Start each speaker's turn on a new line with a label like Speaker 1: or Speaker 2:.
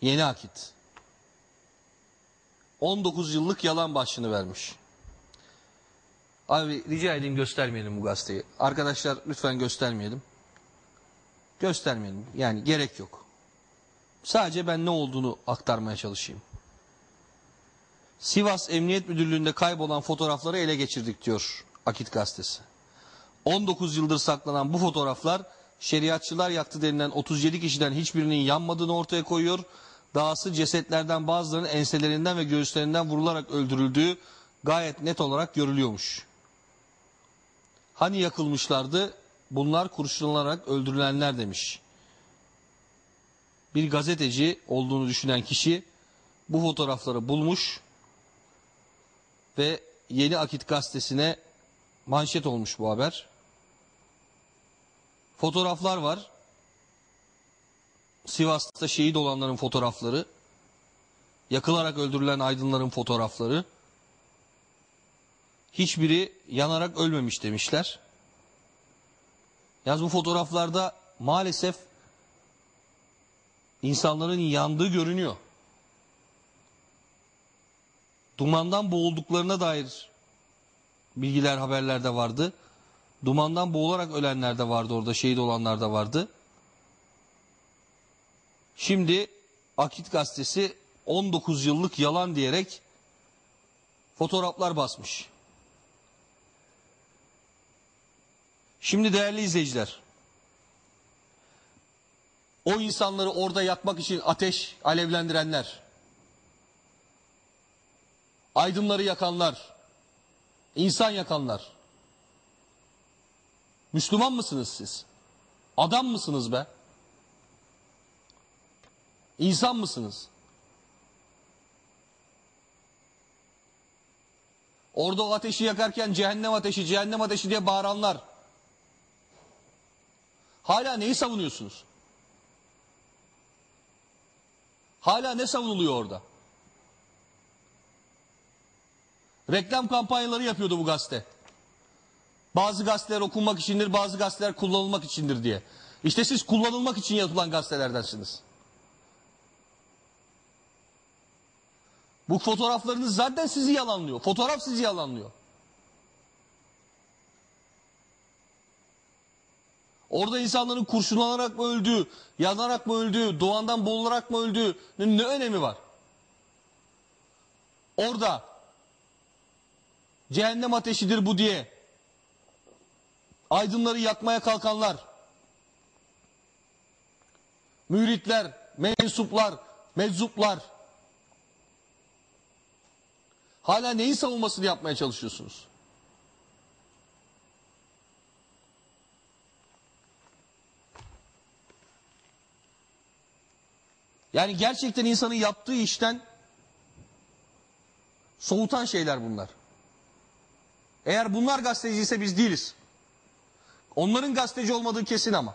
Speaker 1: Yeni Akit. 19 yıllık yalan başlığını vermiş. Abi rica edeyim göstermeyelim bu gazeteyi. Arkadaşlar lütfen göstermeyelim. Göstermeyelim. Yani gerek yok. Sadece ben ne olduğunu aktarmaya çalışayım. Sivas Emniyet Müdürlüğü'nde kaybolan fotoğrafları ele geçirdik diyor Akit Gazetesi. 19 yıldır saklanan bu fotoğraflar şeriatçılar yaktı denilen 37 kişiden hiçbirinin yanmadığını ortaya koyuyor. Dahası cesetlerden bazılarının enselerinden ve göğüslerinden vurularak öldürüldüğü gayet net olarak görülüyormuş. Hani yakılmışlardı? Bunlar kurşunlanarak öldürülenler demiş. Bir gazeteci olduğunu düşünen kişi bu fotoğrafları bulmuş ve Yeni Akit gazetesine manşet olmuş bu haber. Fotoğraflar var. Sivas'ta şehit olanların fotoğrafları. Yakılarak öldürülen aydınların fotoğrafları. Hiçbiri yanarak ölmemiş demişler. Yalnız bu fotoğraflarda maalesef insanların yandığı görünüyor. Dumandan boğulduklarına dair bilgiler haberlerde vardı. Dumandan boğularak ölenler de vardı orada, şehit olanlar da vardı. Şimdi Akit gazetesi 19 yıllık yalan diyerek fotoğraflar basmış. Şimdi değerli izleyiciler, o insanları orada yakmak için ateş alevlendirenler, aydınları yakanlar, insan yakanlar, Müslüman mısınız siz? Adam mısınız be? İnsan mısınız? Orada o ateşi yakarken cehennem ateşi, cehennem ateşi diye bağıranlar. Hala neyi savunuyorsunuz? Hala ne savunuluyor orada? Reklam kampanyaları yapıyordu bu gazete. Bazı gazeteler okunmak içindir, bazı gazeteler kullanılmak içindir diye. İşte siz kullanılmak için yazılan gazetelerdensiniz. Bu fotoğraflarınız zaten sizi yalanlıyor. Fotoğraf sizi yalanlıyor. Orada insanların kurşunlanarak mı öldüğü, yanarak mı öldüğü, doğandan boğularak mı öldüğünün ne önemi var? Orada cehennem ateşidir bu diye aydınları yakmaya kalkanlar, müritler, mensuplar, meczuplar, hala neyin savunmasını yapmaya çalışıyorsunuz? Yani gerçekten insanın yaptığı işten soğutan şeyler bunlar. Eğer bunlar gazeteci ise biz değiliz. Onların gazeteci olmadığı kesin ama.